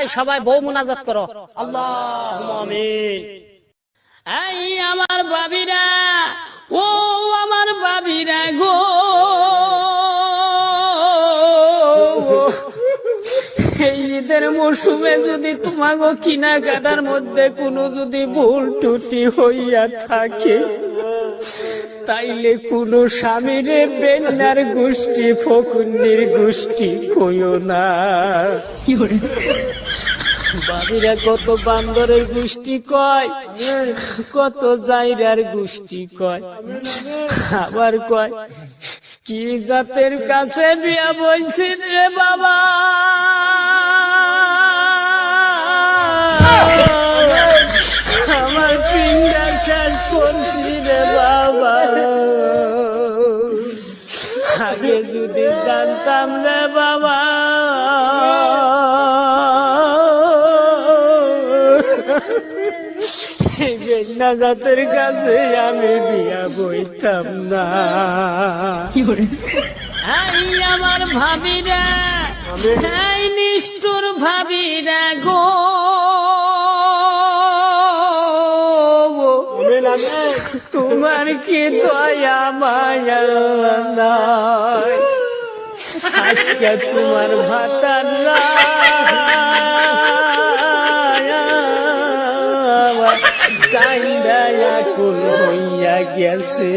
এই সবাই বউ মুনাজাত করো। আল্লাহ এই আমার বাবিরা ও আমার বাবিরা গো। ঈদের মৌসুমে যদি তোমাগো কেনাকাটার মধ্যে কোনো যদি ভুল টুটি হইয়া থাকে, তাইলে কোনো স্বামীরে বেন্নার গোষ্ঠী ফকুন্দির গোষ্ঠী কইও না। বাবিরা কত বান্দরের গোষ্ঠী কয়? কত জাইরার গোষ্ঠী কয়? আবার কয়, কি জাতের কাছে বিয়া বইছিস রে বাবা? আমার পিন্ডা শেষ করছি রে বাবা। আগে যদি জানতাম রে বাবা। বেগনা জাতের কাছে আমি বিয়া বইতাম না এই আমার ভাবিরা এই নিষ্ঠুর ভাবিরা গো তোমার কি দয়া, মায়া নাই আজকে তোমার ভাতার কাইন্দায়া কুল হইয়া গেছে।